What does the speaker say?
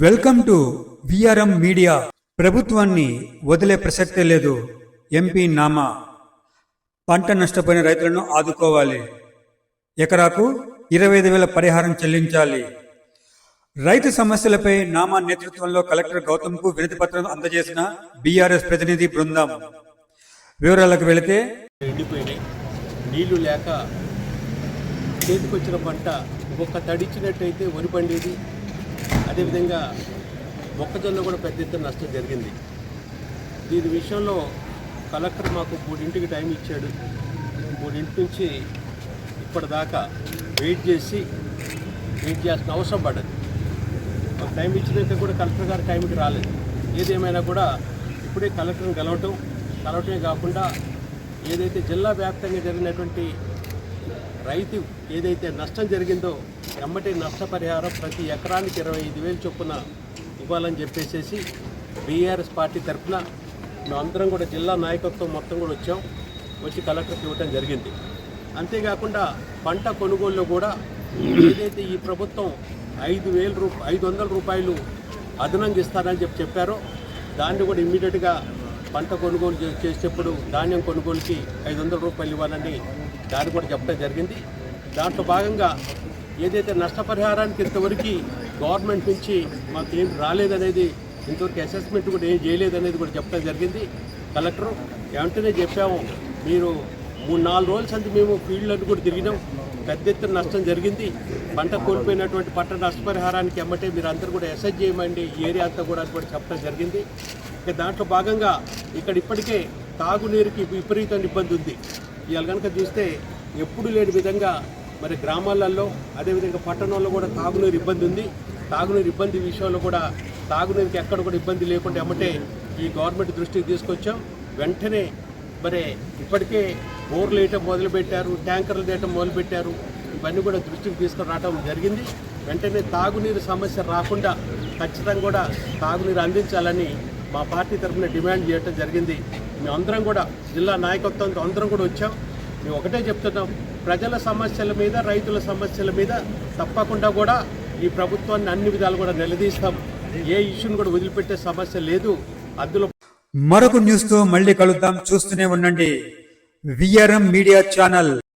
Welcome to VRM media ప్రభుత్వాన్ని వదిలే ప్రసక్తే లేదు. ఎంపీ నామా. పంట నష్టపోయిన రైతులను ఆదుకోవాలి. ఎకరాకు ఇరవై ఐదు వేల పరిహారం చెల్లించాలి. రైతు సమస్యలపై నామా నేతృత్వంలో కలెక్టర్ గౌతమ్కు వినతి పత్రం అందజేసిన బీఆర్ఎస్ ప్రతినిధి బృందం. వివరాలకు వెళితే ఎండిపోయినాయి. నీళ్ళు లేక చేతికొచ్చిన పంట ఒక్క తడిచినట్టయితే వరి పండేది. అదేవిధంగా మొక్కజొన్న కూడా పెద్ద ఎత్తున నష్టం జరిగింది. దీని విషయంలో కలెక్టర్ మాకు మూడింటికి టైం ఇచ్చాడు. మూడింటి నుంచి ఇప్పటిదాకా వెయిట్ చేసి వెయిట్ చేయాల్సిన అవసరం పడ్డది. మాకు టైం ఇచ్చినాక కూడా కలెక్టర్ గారు టైంకి రాలేదు. ఏదేమైనా కూడా ఇప్పుడే కలెక్టర్ని కలవటం కలవటమే కాకుండా ఏదైతే జిల్లా వ్యాప్తంగా జరిగినటువంటి రైతు ఏదైతే నష్టం జరిగిందో ఎమ్మటి నష్టపరిహారం ప్రతి ఎకరానికి ఇరవై ఐదు వేలు చొప్పున ఇవ్వాలని చెప్పేసేసి బీఆర్ఎస్ పార్టీ తరఫున మేమందరం కూడా జిల్లా నాయకత్వం మొత్తం కూడా వచ్చాం. వచ్చి కలెక్టర్కి ఇవ్వటం జరిగింది. అంతేకాకుండా పంట కొనుగోలులో కూడా ఏదైతే ఈ ప్రభుత్వం ఐదు వేల రూప ఐదు వందల రూపాయలు అదనంగా ఇస్తారని చెప్పి చెప్పారో దాన్ని కూడా ఇమ్మీడియట్గా పంట కొనుగోలు చే- చేసేటప్పుడు ధాన్యం కొనుగోలుకి ఐదు వందల రూపాయలు ఇవ్వాలని దాన్ని కూడా చెప్పడం జరిగింది. దాంట్లో భాగంగా ఏదైతే నష్టపరిహారానికి ఇంతవరకు గవర్నమెంట్ నుంచి మాకు ఏం రాలేదనేది ఇంతవరకు అసెస్మెంట్ కూడా ఏం చేయలేదనేది కూడా చెప్పడం జరిగింది. కలెక్టర్ వెంటనే చెప్పాము మీరు మూడు నాలుగు రోజుల సంది మేము ఫీల్డ్లను కూడా తిరిగినాం. పెద్ద ఎత్తున నష్టం జరిగింది. పంట కోల్పోయినటువంటి పంట నష్టపరిహారానికి ఎమ్మటే మీరు అందరూ కూడా ఎస్ఎస్ చేయమండి. ఏరియా అంతా కూడా అని కూడా చెప్పడం జరిగింది. ఇక దాంట్లో భాగంగా ఇక్కడ ఇప్పటికే తాగునీరుకి విపరీతమైన ఇబ్బంది ఉంది. ఇవాళ కనుక చూస్తే ఎప్పుడు లేని విధంగా మరి గ్రామాలలో అదేవిధంగా పట్టణంలో కూడా తాగునీరు ఇబ్బంది ఉంది. తాగునీరు ఇబ్బంది విషయంలో కూడా తాగునీరుకి ఎక్కడ కూడా ఇబ్బంది లేకుండా ఎమ్మటే ఈ గవర్నమెంట్ దృష్టికి తీసుకొచ్చాం. వెంటనే మరి ఇప్పటికే బోర్లు వేయటం మొదలుపెట్టారు ట్యాంకర్లు వేయటం మొదలుపెట్టారు. ఇవన్నీ కూడా దృష్టికి తీసుకుని రావడం జరిగింది. వెంటనే తాగునీరు సమస్య రాకుండా ఖచ్చితంగా కూడా తాగునీరు అందించాలని మా పార్టీ తరఫున డిమాండ్ చేయటం జరిగింది. మేమందరం కూడా జిల్లా నాయకత్వంతో అందరం కూడా వచ్చాం. మేము ఒకటే చెప్తున్నాం ప్రజల సమస్యల మీద రైతుల సమస్యల మీద తప్పకుండా కూడా ఈ ప్రభుత్వాన్ని అన్ని విధాలు కూడా నిలదీస్తాం. ఏ ఇష్యూని కూడా వదిలిపెట్టే సమస్య లేదు. అందులో మరొక న్యూస్తో మళ్ళీ కలుద్దాం. చూస్తూనే ఉండండి. VRM media channel